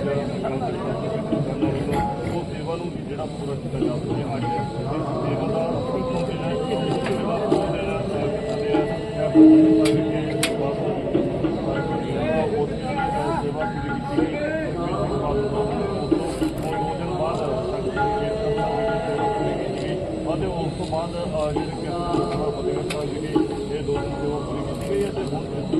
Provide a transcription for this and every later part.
ਉਹ ਸੇਵਾ ਨੂੰ ਜਿਹੜਾ ਪੂਰਾ ਕੀਤਾ ਜਾ ਸਕੇ ਅੱਜ ਸੇਵਾ ਦਾ ਕੋਈ ਕਿਉਂਕਿ ਹੈ ਸੇਵਾ ਪੂਰੀ ਕੀਤੀ ਅਤੇ ਉਸ ਤੋਂ ਬਾਅਦ ਜਿਹੜੀ ਜਿਹੜੇ ਕਿ ਆਪਣਾ ਫਤਿਹਗੜ੍ਹ ਇਹ ਦੋ ਦਿਨ ਸੇਵਾ ਪੂਰੀ ਕੀਤੀ ਗਈ ਹੈ ਤੇ ਹੁਣ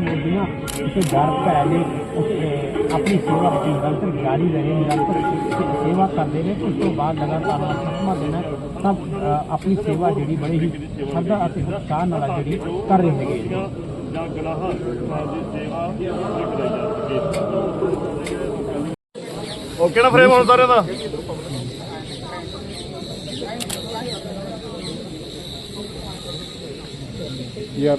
ਦੇ ਉਸ ਅਹ, ਆਪਣੀ ਸੇਵਾ ਵਿੱਚ ਨਿਰੰਤਰ ਜਾਰੀ ਰਹੇ ਨਿਰੰਤਰ ਸੇ- ਸੇਵਾ ਕਰਦੇ ਰਹੇ ਉਸ ਤੋਂ ਬਾਅਦ ਲਗਾਤਾਰ ਸਤਮਾ ਦੇਣਾ ਤਾਂ ਅਹ, ਆਪਣੀ ਸੇਵਾ ਜਿਹੜੀ ਬੜੀ ਹੀ ਸਰਦਾ ਅਤੇ ਉਤਸ਼ਾਹ ਨਾਲ ਜਿਹੜੀ ਕਰ ਰਹੇ ਹੈਗੇ ਜਾਂ ਜਾਂ ਗਨਾਹਾਂ ਦੀ ਸੇਵਾ ਕਰਾਈ ਜਾ ਸਕੇ ਓਕੇ ਨਾ ਫਰੇਮ ਹੁਣ ਸਾਰਿਆਂ ਦਾ? ਯਾਰ